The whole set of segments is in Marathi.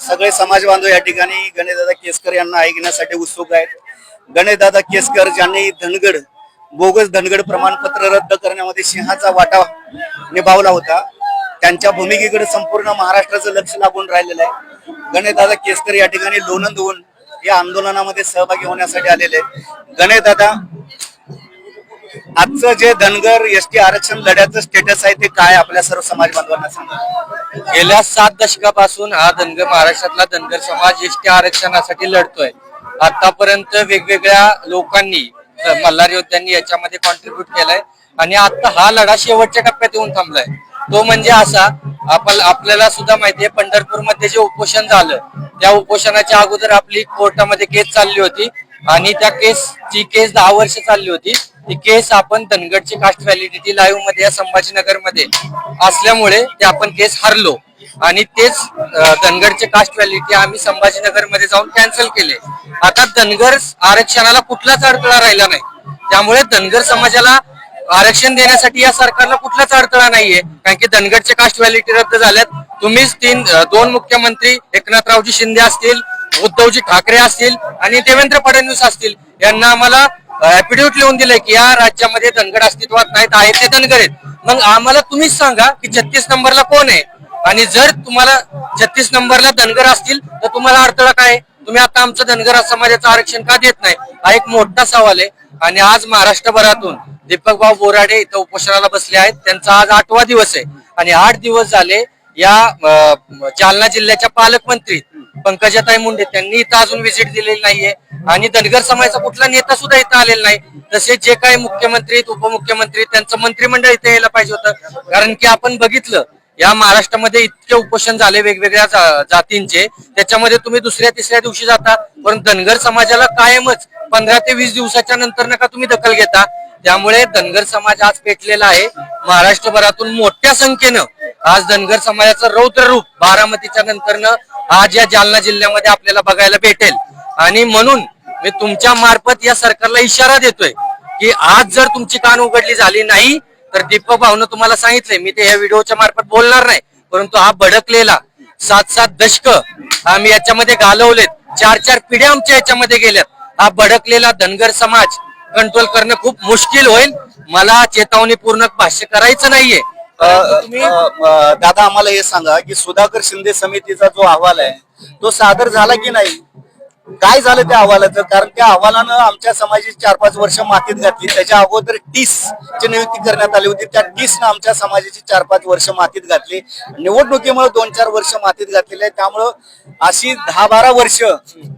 सगळे समाज बांधव या ठिकाणी गणेशदादा केसकर यांना ऐकण्यासाठी उत्सुक आहेत. गणेशदादा केसकर ज्यांनी धनगड बोगस धनगड प्रमाणपत्र रद्द करण्यामध्ये सिंहाचा वाटा निभावला होता त्यांच्या भूमिकेकडे संपूर्ण महाराष्ट्राचं लक्ष लागून राहिलेलं आहे. गणेशदादा केसकर या ठिकाणी लोणंदहून या आंदोलनामध्ये सहभागी होण्यासाठी आलेले आहेत. गणेशदादा आजचं जे धनगर एस टी आरक्षण लढ्याचं स्टेटस आहे ते काय आपल्या सर्व समाज बांधवांना सांगा. गेल्या सात दशकापासून हा धनगर महाराष्ट्रातला धनगर समाज एस टी आरक्षणासाठी लढतोय. आतापर्यंत वेगवेगळ्या लोकांनी मल्हार योद्ध्यांनी याच्यामध्ये कॉन्ट्रीब्युट केलाय. आणि आता हा लढा शेवटच्या टप्प्यात येऊन थांबलाय. तो म्हणजे असा आपण आपल्याला सुद्धा माहितीये पंढरपूरमध्ये जे उपोषण झालं त्या उपोषणाच्या अगोदर आपली कोर्टामध्ये केस चालली होती. आणि त्या केसची केस दहा वर्ष चालली होती. ती केस आपण धनगडची कास्ट व्हॅलिडिटी लाईव्हमध्ये या संभाजीनगरमध्ये असल्यामुळे ते आपण केस हरलो. आणि तेच धनगडचे कास्ट व्हॅलिडिटी आम्ही संभाजीनगरमध्ये जाऊन कॅन्सल केले. आता धनगर आरक्षणाला कुठलाच अडथळा राहिला नाही. त्यामुळे धनगर समाजाला आरक्षण देण्यासाठी या सरकारला कुठलाच अडथळा नाहीये. कारण की धनगडचे कास्ट व्हॅलिडिटी रद्द झाल्यात. तुम्हीच तीन दोन मुख्यमंत्री एकनाथरावजी शिंदे असतील उद्धवजी ठाकरे असतील आणि देवेंद्र फडणवीस असतील. यांना आम्हाला ऍफिडेव्हिट लिहून दिलंय की या राज्यामध्ये धनगड अस्तित्वात नाहीत आहेत ते धनगड आहेत. मग आम्हाला तुम्हीच सांगा की छत्तीस नंबरला कोण आहे? आणि जर तुम्हाला छत्तीस नंबरला धनगर असतील तर तुम्हाला अडथळा काय आहे? तुम्ही आता आमचं धनगर समाजाचं आरक्षण का देत नाही? हा एक मोठा सवाल आहे. आणि आज महाराष्ट्रभरातून दीपक भाऊ बोराडे इथं उपोषणाला बसले आहेत. त्यांचा आज आठवा दिवस आहे. आणि आठ दिवस झाले या जालना जिल्ह्याच्या पालकमंत्री पंकजाताई मुंडे त्यांनी इथं अजून व्हिजिट दिलेली नाहीये. आणि धनगर समाजाचा कुठला नेता सुद्धा इथं आलेला नाही. तसेच जे काही मुख्यमंत्री उपमुख्यमंत्री त्यांचं मंत्रिमंडळ इथे यायला पाहिजे होतं. कारण की आपण बघितलं या महाराष्ट्रामध्ये इतके उपोषण झाले वेगवेगळ्या जातींचे. त्याच्यामध्ये तुम्ही दुसऱ्या तिसऱ्या दिवशी जाता. पण धनगर समाजाला कायमच पंधरा ते वीस दिवसाच्या नंतर नका तुम्ही दखल घेता. त्यामुळे धनगर समाज आज पेटलेला आहे. महाराष्ट्रभरातून मोठ्या संख्येनं आज धनगर समाजाचं रौद्र रूप बारामतीच्या नंतरनं आज या जालना जिल्ह्यामध्ये आपल्याला बघायला भेटेल. आणि म्हणून मी तुमच्या मार्फत या सरकारला इशारा देतोय की आज जर तुमची कान उघडली झाली नाही तर दीपक भाऊनं तुम्हाला सांगितलंय मी ते या व्हिडिओच्या मार्फत बोलणार नाही परंतु हा भडकलेला सात सात दशक आम्ही याच्यामध्ये घालवलेत चार चार पिढ्या आमच्या याच्यामध्ये गेल्यात. हा भडकलेला धनगर समाज कंट्रोल करणं खूप मुश्किल होईल. मला चेतावणीपूर्ण भाष्य करायचं नाहीये. दादा आम्हाला हे सांगा की सुधाकर शिंदे समितीचा जो अहवाल आहे तो सादर झाला की नाही? काय झालं त्या अहवालाचं? कारण त्या अहवालानं आमच्या समाजाची चार पाच वर्ष मातीत घातली. त्याच्या अगोदर टीस ची नियुक्ती करण्यात आली होती. त्या टीसनं आमच्या समाजाची चार पाच वर्ष मातीत घातली. निवडणुकीमुळे दोन चार वर्ष मातीत घातलेली आहे त्यामुळं अशी दहा बारा वर्ष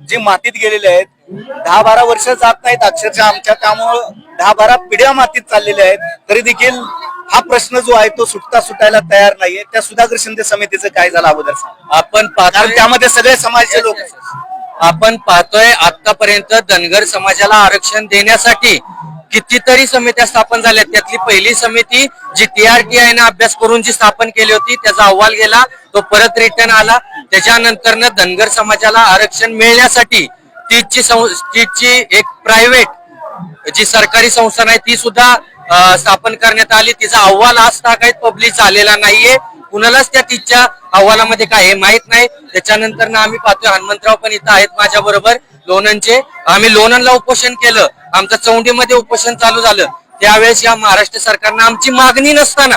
जी मातीत गेलेली आहेत दहा बारा वर्ष जात नाहीत अक्षरशः आमच्या. त्यामुळं दहा बारा पिढ्या मातीत चाललेल्या आहेत. तरी देखील हा प्रश्न जो आहे तो सुटता सुटायला तयार नाहीये. त्या सुधाकर शिंदे समितीचं काय झालं अगोदर आपण त्यामध्ये सगळे समाजाचे लोक आपण पाहतोय आतापर्यंत धनगर समाजाला आरक्षण देण्यासाठी कितीतरी समित्या स्थापन झाल्या त्यातली पहिली समिती जी टीआरटीआय ने अभ्यास करून जी स्थापन केली होती त्याचा अहवाल गेला तो परत रिटर्न आला. त्याच्यानंतर धनगर समाजाला आरक्षण मिळण्यासाठी तीची सं- तीची एक प्रायव्हेट जी सरकारी संस्था आहे ती सुद्धा स्थापन करण्यात आली. तिचा अहवाल आज तागायत पब्लिश झालेला नाहीये. कुणालाच त्या तिच्या अहवालामध्ये काय हे माहीत नाही. त्याच्यानंतर ना आम्ही पाहतोय हनुमंतराव पण इथं आहेत माझ्या बरोबर लोणंदचे. आम्ही लोणंदला उपोषण केलं. आमचं चौंडीमध्ये उपोषण चालू झालं. त्यावेळेस या महाराष्ट्र सरकारनं आमची मागणी नसताना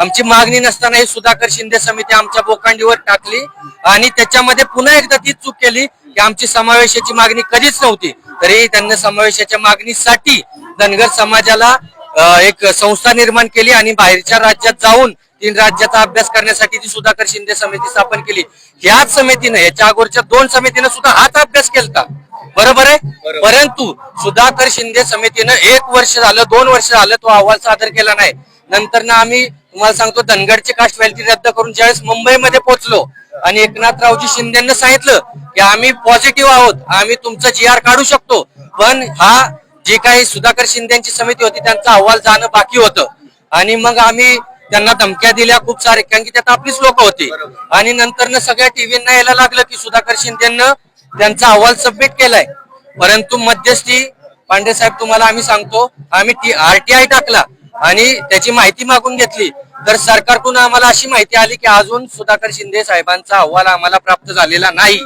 आमची मागणी नसताना ही सुधाकर शिंदे समिती आमच्या बोकांडीवर टाकली आणि त्याच्यामध्ये पुन्हा एकदा तीच चूक केली की आमची समावेशाची मागणी कधीच नव्हती. तरी त्यांनी समावेशाच्या मागणीसाठी धनगर समाजाला एक संस्था निर्माण केली आणि बाहेरच्या राज्यात जाऊन तीन राज्याचा अभ्यास करण्यासाठी ती सुधाकर शिंदे समिती स्थापन केली ह्याच समितीनं याच्या अगोदरच्या दोन समितीनं सुद्धा हाच अभ्यास केलता. बरोबर आहे? परंतु सुधाकर शिंदे समितीनं एक वर्ष झालं दोन वर्ष झालं तो अहवाल सादर केला नाही. नंतर ना आम्ही तुम्हाला सांगतो धनगडचे कास्ट व्हॅलिटी रद्द करून ज्यावेळेस मुंबईमध्ये पोहोचलो आणि एकनाथरावजी शिंदेनं सांगितलं की आम्ही पॉझिटिव्ह आहोत आम्ही तुमचं जी आर काढू शकतो. पण हा जी काही सुधाकर शिंदेची समिती होती त्यांचा अहवाल जाणं बाकी होतं. आणि मग आम्ही त्यांना धमक्या दिल्या खूप सारे कारण की त्यात आपलीच लोक होती. आणि नंतर सगळ्या टीव्हींना यायला लागलं की सुधाकर शिंदेनं त्यांचा अहवाल सबमिट केलाय. परंतु मध्यस्थी पांडे साहेब तुम्हाला आम्ही सांगतो आम्ही टी आरटीआय टाकला आणि त्याची माहिती मागून घेतली. तर सरकारकडून आम्हाला अशी माहिती आली की अजून सुधाकर शिंदे साहेबांचा अहवाल आम्हाला प्राप्त झालेला नाही.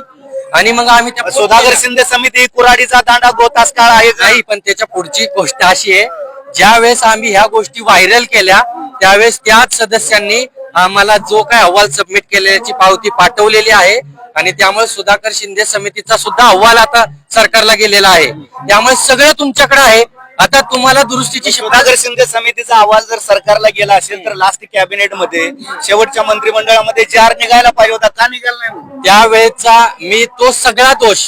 आणि मग आम्ही त्या सुधाकर शिंदे समिती कुराडीचा दांडा गोतास काळ आहे? नाही पण त्याच्या पुढची गोष्ट अशी आहे ज्या वेळेस आम्ही ह्या गोष्टी व्हायरल केल्या त्यावेळेस त्याच सदस्यांनी आम्हाला जो काय अहवाल सबमिट केल्याची पावती पाठवलेली आहे. आणि त्यामुळे सुधाकर शिंदे समितीचा सुद्धा अहवाल आता सरकारला गेलेला आहे. त्यामुळे सगळं तुमच्याकडे आहे. आता तुम्हाला दुरुस्तीची सुधाकर शिंदे समितीचा अहवाल जर सरकारला गेला असेल तर लास्ट कॅबिनेटमध्ये शेवटच्या मंत्रिमंडळामध्ये जार निघायला पाहिजे होता का निघाला नाही? त्यावेळेचा मी तो सगळा दोष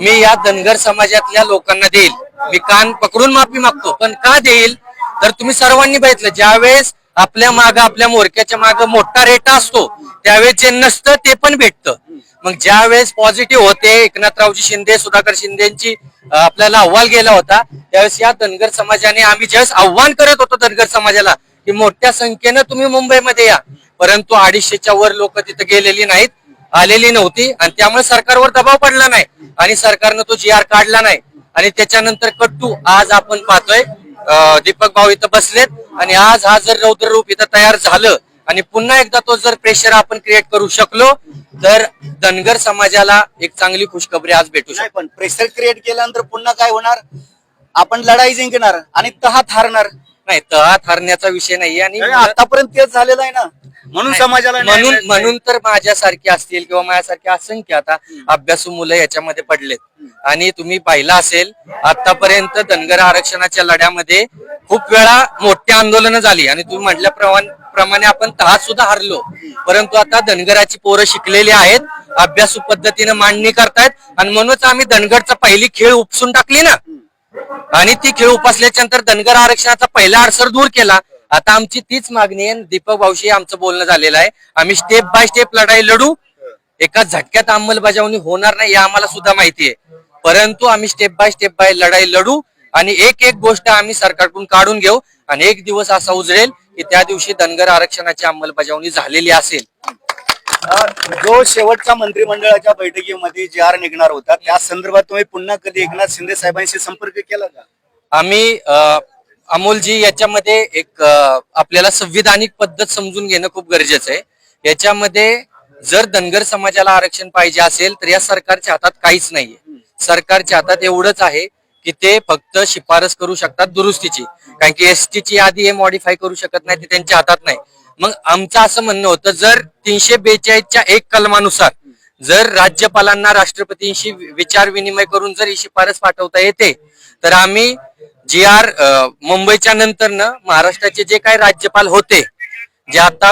मी या धनगर समाजातल्या लोकांना देईल. मी कान पकडून माफी मागतो. पण का देईल? तर तुम्ही सर्वांनी बघितलं ज्यावेळेस आपल्या माग आपल्या मोरक्याच्या माग मोठा रेटा असतो त्यावेळेस जे नसतं ते पण भेटतं. मग ज्या वेळेस पॉझिटिव्ह होते एकनाथरावजी शिंदे सुधाकर शिंदेची आपल्याला अहवाल गेला होता त्यावेळेस या धनगर समाजाने आम्ही ज्यावेळेस आव्हान करत होतो धनगर समाजाला की मोठ्या संख्येनं तुम्ही मुंबईमध्ये या. परंतु अडीचशेच्या वर लोक तिथे गेलेली नाहीत आलेली नव्हती आणि त्यामुळे सरकारवर दबाव पडला नाही. आणि सरकारनं तो जी आर काढला नाही. आणि त्याच्यानंतर कट्टू आज आपण पाहतोय दीपक भाऊ इथं बसलेत आणि आज हा जर रौद्र रूप इथं तयार झालं आणि पुन्हा एकदा तो जर प्रेशर आपण क्रिएट करू शकलो तर धनगर समाजाला एक चांगली खुशखबरी आज भेटू शकते. पण प्रेशर क्रिएट केल्यानंतर पुन्हा काय होणार? आपण लढाई जिंकणार आणि तहात हारणार. नाही तहात हरण्याचा विषय नाही आणि आतापर्यंत तेच झालेलं आहे ना. म्हणून समाजाला न्याय म्हणून मिळत नाही. म्हणून तर माझ्यासारखी असतील किंवा माझ्यासारखे असंख्य आता अभ्यासू मुलं याच्यामध्ये पडलेत. आणि तुम्ही पाहिलं असेल आतापर्यंत धनगर आरक्षणाच्या लढ्यामध्ये खूप वेळा मोठी आंदोलनं झाली. आणि तुम्ही म्हटल्याप्रमाणे प्रमाणे आपण तहात सुद्धा हरलो. परंतु आता धनगराची पोरं शिकलेली आहेत अभ्यासू पद्धतीने मांडणी करतायत आणि म्हणूनच आम्ही धनगरचा पहिली खेळ उपसून टाकली ना. आणि ती खेळ उपसल्याच्या नंतर धनगर आरक्षणाचा पहिला अडसर दूर केला. आता आमची तीच मागणी आहे. दीपक भाऊशी आमचं बोलणं झालेलं आहे. आम्ही स्टेप बाय स्टेप लढाई लढू. एका झटक्यात अंमलबजावणी होणार नाही हे आम्हाला सुद्धा माहिती आहे. परंतु आम्ही स्टेप बाय स्टेप बाय लढाई लढू आणि एक एक गोष्ट आम्ही सरकारकडून काढून घेऊ आणि एक दिवस असा उजळेल की त्या दिवशी धनगर आरक्षणाची अंमलबजावणी झालेली असेल. जो शेवटच्या मंत्रिमंडळाच्या बैठकीमध्ये जी आर निघणार होता त्या संदर्भात तुम्ही पुन्हा कधी एकनाथ शिंदे साहेबांशी संपर्क केला का? आम्ही अमोलजी याच्यामध्ये एक आपल्याला संविधानिक पद्धत समजून घेणं खूप गरजेचं आहे. याच्यामध्ये जर धनगर समाजाला आरक्षण पाहिजे असेल तर या सरकारच्या हातात काहीच नाहीये. सरकारच्या हातात एवढंच आहे की ते फक्त शिफारस करू शकतात दुरुस्तीची. कारण की एस ची यादी हे मॉडीफाय करू शकत नाही ते त्यांच्या हातात नाही. मग आमचं असं म्हणणं होतं जर तीनशे बेचाळीसच्या एक कलमानुसार जर राज्यपालांना राष्ट्रपतींशी विचार विनिमय करून जर ही शिफारस पाठवता येते तर आम्ही जी आर मुंबईच्या नंतर ना महाराष्ट्राचे जे काही राज्यपाल होते जे आता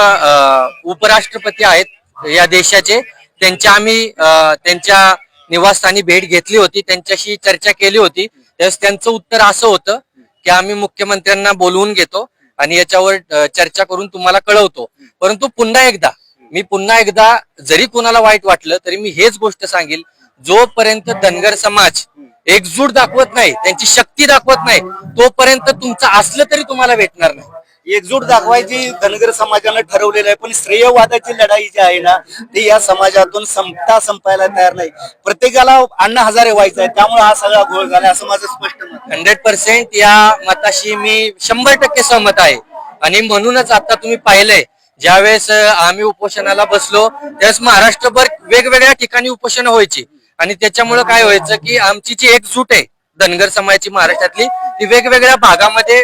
उपराष्ट्रपती आहेत या देशाचे त्यांच्या आम्ही अ, त्यांच्या निवासस्थानी भेट घेतली होती त्यांच्याशी चर्चा केली होती. त्यावेळेस त्यांचं उत्तर असं होतं की आम्ही मुख्यमंत्र्यांना बोलवून घेतो आणि याच्यावर चर्चा करून तुम्हाला कळवतो. परंतु पुन्हा एकदा मी पुन्हा एकदा जरी कुणाला वाईट वाटलं तरी मी हेच गोष्ट सांगेल. जोपर्यंत धनगर समाज एकजूट दाखवत नाही त्यांची शक्ती दाखवत नाही. तोपर्यंत तुमचं असलं तरी तुम्हाला भेटणार नाही. एकजूट दाखवायची धनगर समाजानं ठरवलेलं आहे पण श्रेयवादाची लढाई जी आहे ना ती या समाजातून संपता संपायला तयार नाही. प्रत्येकाला अण्णा हजारे व्हायचं आहे त्यामुळे हा सगळा घोळ झाला असं माझं स्पष्ट मत. हंड्रेड पर्सेंट या मताशी मी शंभर टक्के सहमत आहे. आणि म्हणूनच आता तुम्ही पाहिलंय ज्यावेळेस आम्ही उपोषणाला बसलो त्यावेळेस महाराष्ट्रभर वेगवेगळ्या ठिकाणी उपोषण व्हायची. आणि त्याच्यामुळे काय व्हायचं की आमची जी एकजूट आहे धनगर समाजाची महाराष्ट्रातली ती वेगवेगळ्या भागामध्ये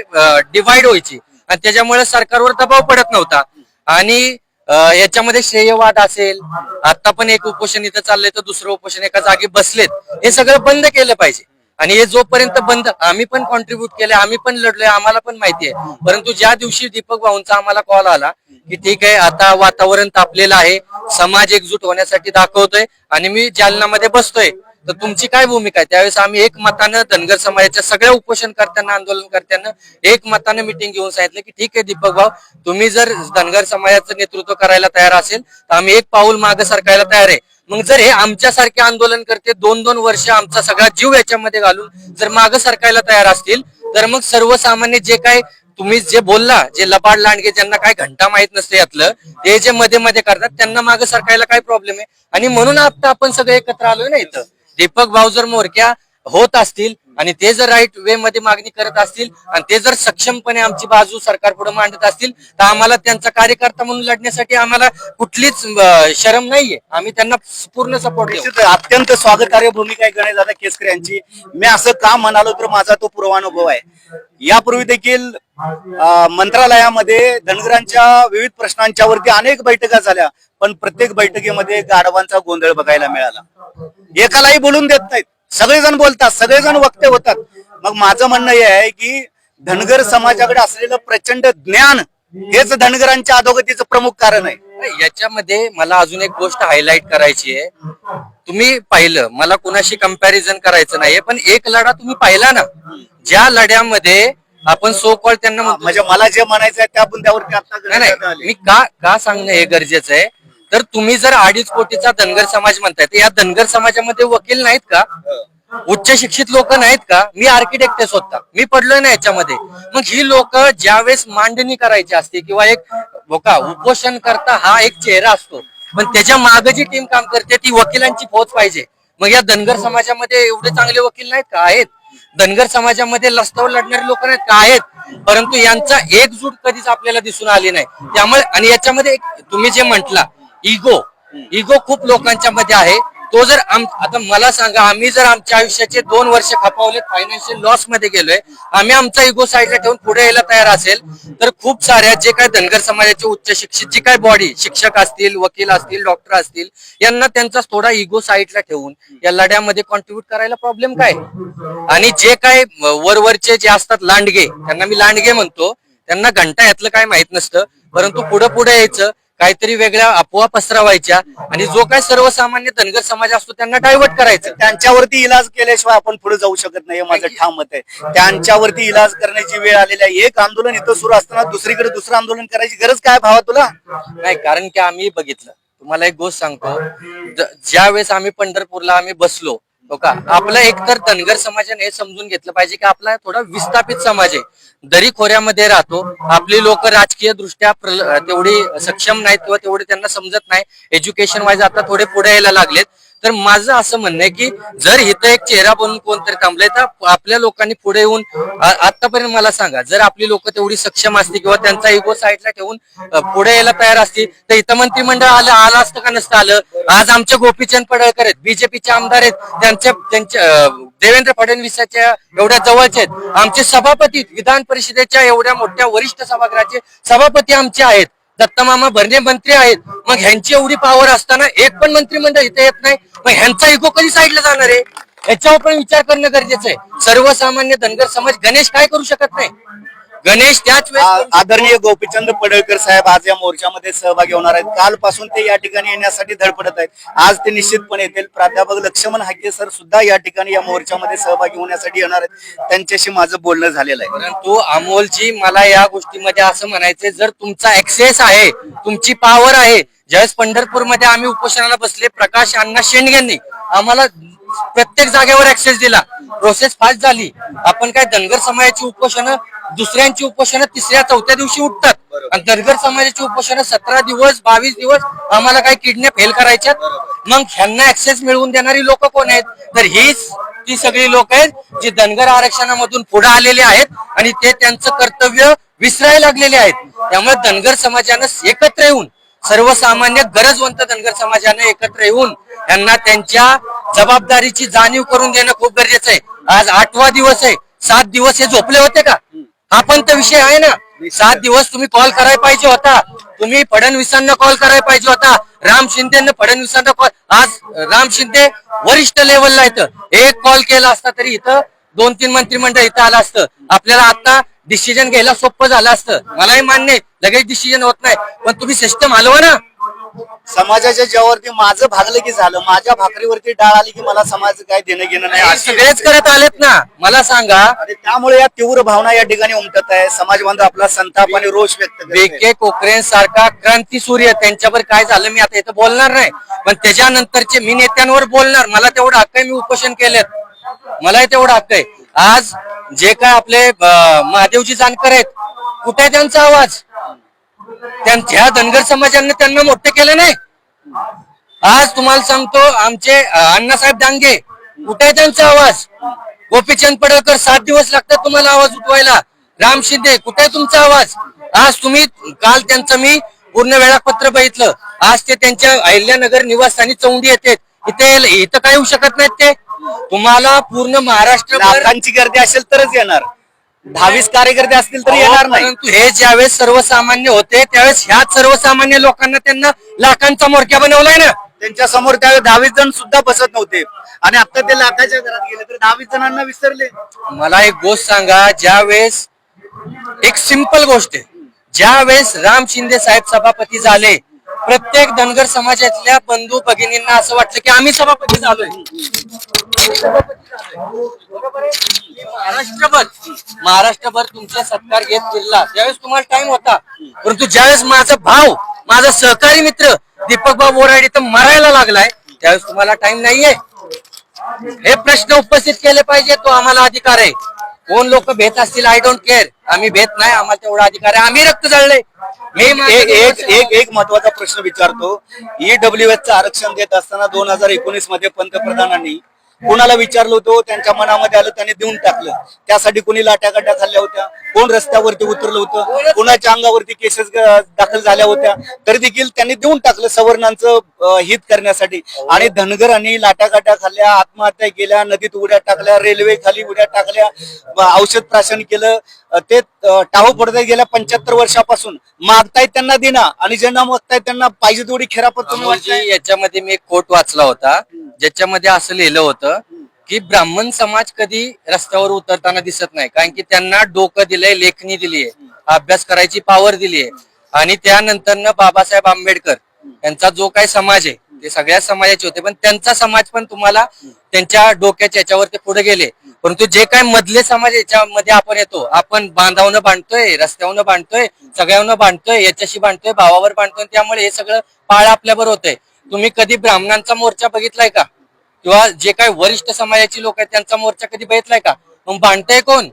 डिवाइड व्हायची. आणि त्याच्यामुळे सरकारवर दबाव पडत नव्हता. आणि याच्यामध्ये श्रेयवाद असेल आता पण एक उपोषण इथं चाललंय तर दुसरं उपोषण एका जागी बसलेत हे सगळं बंद केलं पाहिजे. आणि हे जोपर्यंत बंद आम्ही पण कॉन्ट्रीब्युट केले आम्ही पण लढलोय आम्हाला पण माहिती आहे परंतु ज्या दिवशी दीपक भाऊंचा आम्हाला कॉल आला की ठीक आहे आता वातावरण तापलेलं आहे समाज एकजूट होण्यासाठी दाखवतोय आणि मी जालनामध्ये बसतोय तर तुमची काय भूमिका आहे? त्यावेळेस आम्ही एक मतानं धनगर समाजाच्या सगळ्या उपोषण आंदोलनकर्त्यांना आंदोलन एक मतानं मिटिंग घेऊन सांगितलं की ठीक आहे दीपक भाऊ तुम्ही जर धनगर समाजाचं नेतृत्व करायला तयार असेल तर आम्ही एक पाऊल मागे सरकायला तयार आहे. मग जर हे आमच्यासारखे आंदोलन करते दोन दोन वर्ष आमचा सगळा जीव याच्यामध्ये घालून जर मागं सरकायला तयार असतील तर मग सर्वसामान्य जे काय तुम्ही जे बोलला जे लबाड लांडगे ज्यांना काय घंटा माहीत नसते यातलं ते जे मध्ये मध्ये करतात त्यांना मागे सरकायला काय प्रॉब्लेम आहे? आणि म्हणून आता आपण सगळे एकत्र आलोय ना इथं. दीपक भाऊ जर मोरक्या होत असतील आणि ते जर राईट वे मध्ये मागणी करत असतील आणि ते जर सक्षमपणे आमची बाजू सरकार पुढे मांडत असतील तर आम्हाला त्यांचा कार्यकर्ता म्हणून लढण्यासाठी आम्हाला कुठलीच शरम नाहीये. आम्ही त्यांना पूर्ण सपोर्ट अत्यंत स्वागतकार्य भूमिका आहे गणेश दादा केसकर यांची. मी असं का म्हणालो तर माझा तो पूर्वानुभव आहे. यापूर्वी देखील मंत्रालयामध्ये धनगरांच्या विविध प्रश्नांच्यावरती अनेक बैठका झाल्या पण प्रत्येक बैठकीमध्ये गाढवांचा गोंधळ बघायला मिळाला. एकालाही बोलून देत नाहीत. सगळेजण बोलतात सगळेजण वक्ते होतात. मग माझं म्हणणं हे आहे की धनगर समाजाकडे असलेलं प्रचंड ज्ञान हेच धनगरांच्या अधोगतीचं प्रमुख कारण आहे. याच्यामध्ये मला अजून एक गोष्ट हायलाइट करायची आहे. तुम्ही पाहिलं मला कुणाशी कंपॅरिझन करायचं नाहीये पण एक लढा तुम्ही पाहिला ना? ज्या लढ्यामध्ये आपण सो कॉल त्यांना म्हणजे मला जे म्हणायचं आहे मुद्द्यावरती आता नाही. मी का का सांगणं हे गरजेचं आहे? तर तुम्ही जर अडीच कोटीचा धनगर समाज म्हणताय तर या धनगर समाजामध्ये वकील नाहीत का? उच्च शिक्षित लोक नाहीत का? मी आर्किटेक्ट आहे स्वतः. मी पडलोय ना याच्यामध्ये. मग ही लोक ज्यावेळेस मांडणी करायची असते किंवा एक बघा उपोषण करता हा एक चेहरा असतो. पण त्याच्यामागे जी टीम काम करते ती वकिलांची फौज पाहिजे. मग या धनगर समाजामध्ये एवढे चांगले वकील नाहीत का? आहेत. धनगर समाजामध्ये लस्तावर लढणारे लोक नाहीत का? आहेत. परंतु यांचा एकजूट कधीच आपल्याला दिसून आली नाही. त्यामुळे आणि याच्यामध्ये तुम्ही जे म्हटला इगो इगो खूप लोकांच्या मध्ये आहे. तो जर आता मला सांगा आम्ही जर आमच्या आयुष्याचे दोन वर्ष खपावले फायनान्शियल लॉसमध्ये गेलोय आम्ही आमचा इगो साईडला ठेवून पुढे यायला तयार असेल तर खूप साऱ्या जे काय धनगर समाजाचे उच्च शिक्षित जी काय बॉडी शिक्षक असतील वकील असतील डॉक्टर असतील यांना त्यांचा थोडा इगो साईडला ठेवून या लढ्यामध्ये कॉन्ट्रीब्युट करायला प्रॉब्लेम काय? आणि जे काय वरवरचे जे असतात लांडगे त्यांना मी लांडगे म्हणतो त्यांना घंटा यातलं काय माहीत नसतं परंतु पुढे पुढे यायचं काहीतरी वेगळ्या अफवा पसरवायच्या आणि जो काय सर्वसामान्य धनगर समाज असतो त्यांना डायव्हर्ट करायचं. त्यांच्यावरती इलाज केल्याशिवाय आपण पुढे जाऊ शकत नाही हे माझं ठाम मत आहे. त्यांच्यावरती इलाज करण्याची वेळ आलेली आहे. एक आंदोलन इथं सुरू असताना दुसरीकडे दुसरं आंदोलन करायची गरज काय भावा तुला? नाही कारण की आम्ही बघितलं. तुम्हाला एक गोष्ट सांगतो. ज्या वेळेस आम्ही पंढरपूरला आम्ही बसलो हो का? आपला एकतर धनगर समाजाने हे समजून घेतलं पाहिजे की आपला थोडा विस्थापित समाज आहे. दरी खोऱ्यामध्ये राहतो. आपली लोक राजकीय दृष्ट्या तेवढी सक्षम नाहीत किंवा तेवढी त्यांना समजत नाही. एज्युकेशन वाईज आता थोडे पुढे यायला लागलेत. तर माझं असं म्हणणं आहे की जर इथं एक चेहरा बनून कोणतरी थांबलाय तर आपल्या लोकांनी पुढे येऊन आतापर्यंत मला सांगा जर आपली लोक तेवढी सक्षम असती किंवा त्यांचा इगो साईडला ठेवून पुढे यायला तयार असती तर इथं मंत्रिमंडळ आलं आलं असतं का नसतं आलं? आज आमचे गोपीचंद पडळकर आहेत बीजेपीचे आमदार आहेत त्यांच्या त्यांच्या देवेंद्र फडणवीसाच्या एवढ्या जवळचे आहेत. आमचे सभापती विधान परिषदेच्या एवढ्या मोठ्या वरिष्ठ सभागृहाचे सभापती आमचे आहेत. दत्तमामा भरणे मंत्री आहेत. मग ह्यांची एवढी पावर असताना एक पण मंत्रिमंडळ इथे येत नाही. मग ह्यांचा इको कधी साईडला जाणार आहे? याच्यावर पण विचार करणं गरजेचं आहे. सर्वसामान्य धनगर समाज गणेश काय करू शकत नाही? गणेश त्याच वेळेस आ- आदरणीय गोपीचंद पडळकर साहेब आज या मोर्चामध्ये सहभागी होणार आहेत. कालपासून ते या ठिकाणी येण्यासाठी धडपडत आहेत. आज ते निश्चितपणे येतील. प्राध्यापक लक्ष्मण हाके सर सुद्धा या ठिकाणी या मोर्चामध्ये सहभागी होण्यासाठी येणार आहेत. त्यांच्याशी माझं बोलणं झालेलं आहे. परंतु अमोलजी मला या गोष्टीमध्ये असं म्हणायचंय जर तुमचा ऍक्सेस आहे तुमची पॉवर आहे ज्यावेळेस पंढरपूरमध्ये आम्ही उपोषणाला बसले प्रकाश अण्णा शेंडग्यांनी आम्हाला प्रत्येक जागेवर ऍक्सेस दिला. प्रोसेस फास्ट झाली. आपण काय धनगर समाजाची उपोषणं दुसऱ्यांची उपोषणं तिसऱ्या चौथ्या दिवशी उठतात. आणि धनगर समाजाची उपोषणं सतरा दिवस बावीस दिवस आम्हाला काय किडनॅप फेल करायच्यात. मग ह्यांना ऍक्सेस मिळवून देणारी लोक कोण आहेत? तर हीच ती सगळी लोक आहेत जी धनगर आरक्षणामधून पुढे आलेले आहेत आणि ते त्यांचं कर्तव्य विसरायला लागलेले आहेत. त्यामुळे धनगर समाजानं एकत्र येऊन सर्वसामान्य गरजवंत धनगर समाजानं एकत्र येऊन यांना त्यांच्या जबाबदारीची जाणीव करून देणं खूप गरजेचं आहे. आज आठवा दिवस आहे. सात दिवस हे झोपले होते का? हा पण तर विषय आहे ना. सात दिवस तुम्ही कॉल करायला पाहिजे होता. तुम्ही फडणवीसांना कॉल करायला पाहिजे होता. राम शिंदेना फडणवीसांना कॉल आज राम शिंदे वरिष्ठ लेवलला इथं एक कॉल केला असता तरी इथं दोन तीन मंत्रिमंडळ इथं आलं असतं. आपल्याला आता डिसिजन घ्यायला सोपं झालं असतं. मलाही मान्य आहे, लगेच डिसिजन होत नाही. पण तुम्ही सिस्टम हलवा ना. समाजाच्या ज्यावरती माझं भागलं की झालं माझ्या भाकरीवरती डाळ आली की मला समाज काय देणं घेणं नाही हे अशी सगळेच करत आलेत ना. मला सांगा. आणि त्यामुळे या तीव्र भावना या ठिकाणी उमटत आहे. समाज बांधव आपला संताप आणि रोष व्यक्त करत आहे. के कोकरेन सारखा क्रांती सूर्य त्यांच्यावर काय झालं मी आता इथं बोलणार नाही. पण त्याच्यानंतरचे मी नेत्यांवर बोलणार. मला तेवढं हक्क आहे मी उपोषण केलेत. मलाही तेवढं हक्क आहे. आज जे काय आपले अं, महादेवजी जानकर आहेत कुठे आहे त्यांचा आवाज? त्यांच्या धनगर समाजाने त्यांना मोठे केलं नाही. आज तुम्हाला सांगतो आमचे अण्णासाहेब डांगे कुठे आहे त्यांचा आवाज? गोपीचंद पडळकर सात दिवस लागतात तुम्हाला आवाज उठवायला. राम शिंदे कुठे तुमचा आवाज? आज तुम्ही काल त्यांचं मी पूर्ण वेळापत्र बघितलं. आज ते त्यांच्या अहिल्यानगर निवासस्थानी चौंडी येते. इथे इथं काय होऊ शकत नाहीत ते? तुम्हाला पूर्ण महाराष्ट्र गर्दी असेल तरच येणार. दहावीस कार्यकर्ते असतील तर येणार नाही. परंतु हे ज्यावेळेस सर्वसामान्य होते त्यावेळेस ह्याच सर्वसामान्य लोकांना त्यांना लाखांचा मोरक्या बनवलाय ना. त्यांच्यासमोर त्यावेळेस दहावीस जण सुद्धा बसत नव्हते. आणि आता ते लाखाच्या घरात गेले तर दहावीस जणांना विसरले. मला एक गोष्ट सांगा ज्यावेळेस एक सिंपल गोष्ट आहे. ज्यावेळेस राम शिंदे साहेब सभापती झाले प्रत्येक धनगर समाजातल्या बंधू भगिनींना असं वाटलं की आम्ही सभापती झालोय. महाराष्ट्रभर महाराष्ट्रभर तुमचा सत्कार घेत फिरला. त्यावेळेस तुम्हाला टाइम होता परंतु ज्यावेळेस माझा भाव माझा सहकारी मित्र दीपक भाऊ बोराडे तर मरायला लागलाय त्यावेळेस तुम्हाला टाइम नाहीये. हे प्रश्न उपस्थित केले पाहिजे तो आम्हाला अधिकार आहे. कोण लोक भेट असतील आय डोंट केअर आम्ही भेट नाही आम्हाला तेवढा अधिकार आहे. आम्ही रक्त जळले मी एक एक दोन एक एक महत्त्वाचा प्रश्न विचारतो. ईडब्ल्यू एच चं आरक्षण देत असताना दोन हजार एकोणीसमध्ये पंतप्रधानांनी कुणाला विचारलं होतं त्यांच्या मनामध्ये आलं त्यांनी देऊन टाकलं. त्यासाठी कोणी लाट्या काट्या खाल्ल्या होत्या कोण रस्त्यावरती उतरलं होतं कोणाच्या अंगावरती केसेस दाखल झाल्या होत्या तरी देखील त्यांनी देऊन टाकलं सवर्णांचं हित करण्यासाठी. आणि धनगरांनी लाट्या काट्या खाल्ल्या आत्महत्या केल्या नदीत उड्या टाकल्या रेल्वे खाली उड्या टाकल्या औषध प्राशन केलं. ते टाहो पडत गेल्या पंच्याहत्तर वर्षापासून. मागतायत त्यांना देणं आणि ज्यांना मागतायत त्यांना पाहिजे तेवढी खेरापत याच्यामध्ये मी एक कोट वाचला होता. ज्याच्यामध्ये असं लिहिलं होतं की ब्राह्मण समाज कधी रस्त्यावर उतरताना दिसत नाही. कारण की त्यांना डोकं दिलंय लेखणी दिलीये अभ्यास करायची पावर दिलीये. आणि त्यानंतर बाबासाहेब आंबेडकर यांचा जो काही समाज आहे ते सगळ्या समाजाचे होते. पण त्यांचा समाज पण तुम्हाला त्यांच्या डोक्याच्या याच्यावर ते पुढे गेले. परंतु जे काय मधले समाज याच्यामध्ये आपण येतो आपण बांधावनं बांधतोय रस्त्यावरनं बांधतोय सगळ्यावरनं बांधतोय याच्याशी बांधतोय भावावर बांधतोय त्यामुळे हे सगळं पाळ आपल्यावर होतंय. तुम्ही कधी ब्राह्मणांचा मोर्चा बघितलाय का? किंवा जे काही वरिष्ठ समाजाची लोक आहेत त्यांचा मोर्चा कधी बघितलाय का? मग बांधतय कोण?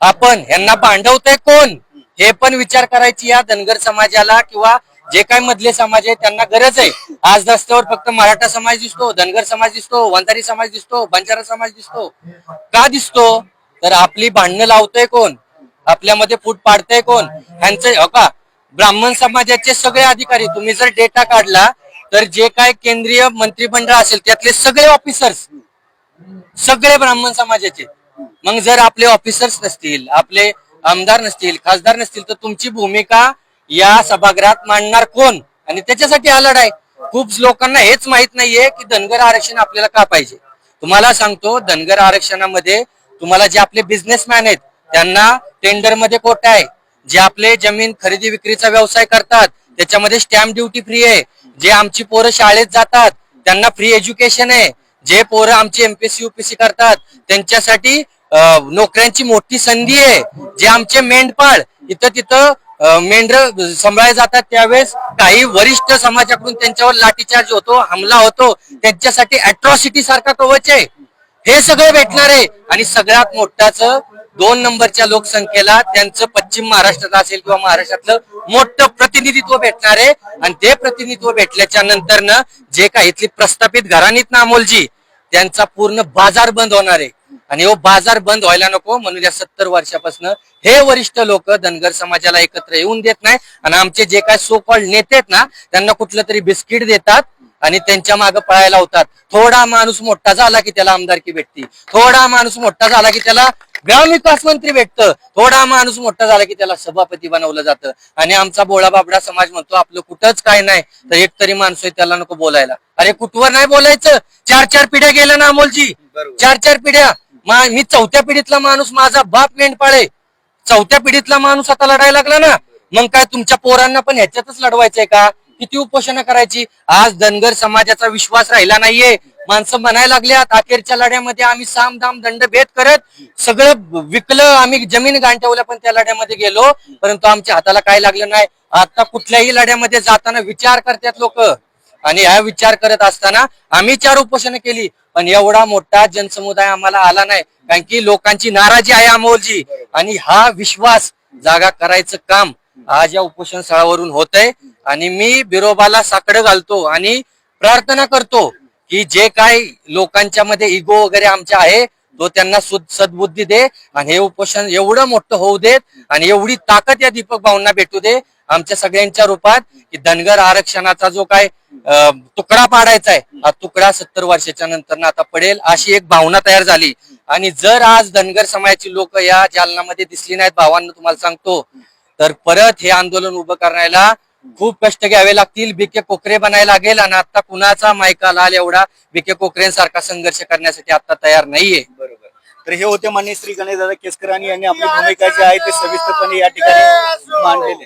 आपण. यांना भांडवतय कोण? हे पण विचार करायची या धनगर समाजाला किंवा जे काही मधले समाज आहे त्यांना गरज आहे. आज रस्त्यावर फक्त मराठा समाज दिसतो धनगर समाज दिसतो वंधारी समाज दिसतो बंजारा समाज दिसतो. का दिसतो? तर आपली भांडणं लावतोय कोण? आपल्यामध्ये फूट पाडतंय कोण? ह्यांचं हो का? ब्राह्मण समाजाचे सगळे अधिकारी तुम्ही जर डेटा काढला तर जे काय केंद्रीय मंत्रिमंडळ असेल त्यातले सगळे ऑफिसर्स सगळे ब्राह्मण समाजाचे. मग जर आपले ऑफिसर्स नसतील आपले आमदार नसतील खासदार नसतील तर तुमची भूमिका या सभागृहात मांडणार कोण? आणि त्याच्यासाठी हा आहे खूप लोकांना हेच माहीत नाहीये की धनगर आरक्षण आपल्याला का पाहिजे. तुम्हाला सांगतो धनगर आरक्षणामध्ये तुम्हाला जे आपले बिझनेसमॅन आहेत त्यांना टेंडरमध्ये कोटा आहे. जे आपले जमीन खरेदी विक्रीचा व्यवसाय करतात त्याच्यामध्ये स्टॅम्प ड्युटी फ्री आहे. जे आमची पोरं शाळेत जातात त्यांना फ्री एज्युकेशन आहे. जे पोरं आमची एमपीएससी युपीएससी करतात त्यांच्यासाठी नोकऱ्यांची मोठी संधी आहे. जे आमचे मेंढपाळ इथं तिथं मेंढर सांभाळले जातात त्यावेळेस. काही वरिष्ठ समाजाकडून त्यांच्यावर लाठीचार्ज होतो हमला होतो. त्यांच्यासाठी अट्रॉसिटी सारखा कवच आहे. हे सगळं भेटणार आहे. आणि सगळ्यात मोठाच दोन नंबरच्या लोकसंख्येला त्यांचं पश्चिम महाराष्ट्रात असेल किंवा महाराष्ट्रातलं मोठं प्रतिनिधित्व भेटणार आहे. आणि ते प्रतिनिधित्व भेटल्याच्या नंतर जे काही इथली प्रस्थापित घराणीत ना अमोलजी त्यांचा पूर्ण बाजार बंद होणार आहे. आणि हो बाजार बंद व्हायला नको म्हणून या सत्तर वर्षापासून हे वरिष्ठ लोक धनगर समाजाला एकत्र येऊन देत नाही. आणि आमचे जे काय सो कॉल्ड नेते आहेत ना त्यांना कुठलं तरी बिस्किट देतात आणि त्यांच्या मागे पळायला होतात थोडा माणूस मोठा झाला की त्याला आमदारकी भेटती. थोडा माणूस मोठा झाला की त्याला ग्रामविकास मंत्री भेटतं. थोडा माणूस मोठा झाला की त्याला सभापती बनवलं जातं. आणि आमचा बोळा बाबडा समाज म्हणतो आपलं कुठंच काय नाही. तर एक तरी माणूस आहे त्याला नको बोलायला. अरे कुठवर नाही बोलायचं? चार चार पिढ्या गेल्या ना अमोलजी. चार चार पिढ्या. मा- मी चौथ्या पिढीतला माणूस माझा बाप मेंढपाळे. चौथ्या पिढीतला माणूस आता लढायला लागला ना. मग काय तुमच्या पोरांना पण ह्याच्यातच लढवायचंय का? किती उपोषण करायची? आज धनगर समाजाचा विश्वास राहिला नाहीये. माणसं म्हणायला लागल्यात अखेरच्या लढ्यामध्ये आम्ही साम दाम दंड भेद करत सगळं विकलं आम्ही जमीन गांठवलं पण त्या लढ्यामध्ये गेलो. परंतु आमच्या हाताला काय लागलं नाही. आता कुठल्याही लढ्यामध्ये जाताना विचार करतात लोक. आणि हा विचार करत असताना आम्ही चार उपोषण केली. पण एवढा मोठा जनसमुदाय आम्हाला आला नाही. कारण की लोकांची नाराजी आहे अमोलजी. आणि हा विश्वास जागा करायचं काम आज या उपोषण स्थळावरून होत आहे आणि मी बिरोबाला साकडं घालतो आणि प्रार्थना करतो. की जे काय लोकांच्या मध्ये इगो वगैरे आमच्या आहे तो त्यांना सद्बुद्धी दे आणि हे उपोषण एवढं मोठं होऊ देत आणि एवढी ताकद या दीपक भाऊंना भेटू दे आमच्या सगळ्यांच्या रूपात की धनगर आरक्षणाचा जो काय तुकडा पाडायचा आहे हा तुकडा सत्तर वर्षाच्या नंतर आता पडेल अशी एक भावना तयार झाली. आणि जर आज धनगर समाजाची लोक या जालनामध्ये दिसली नाहीत भावांना तुम्हाला सांगतो तर परत हे आंदोलन उभं करायला खूप कष्ट घ्यावे लागतील. बीके कोकरे बनायला लागेल आणि आता कुणाचा मायका लाल एवढा? बीके कोकरेंसारखा संघर्ष करण्यासाठी आता तयार नाहीये. बरोबर. तर हे होते मान्य श्री गणेशदादा दादा आणि यांनी आपली भूमिका जी आहे ते सविस्तरपणे या ठिकाणी मांडलेले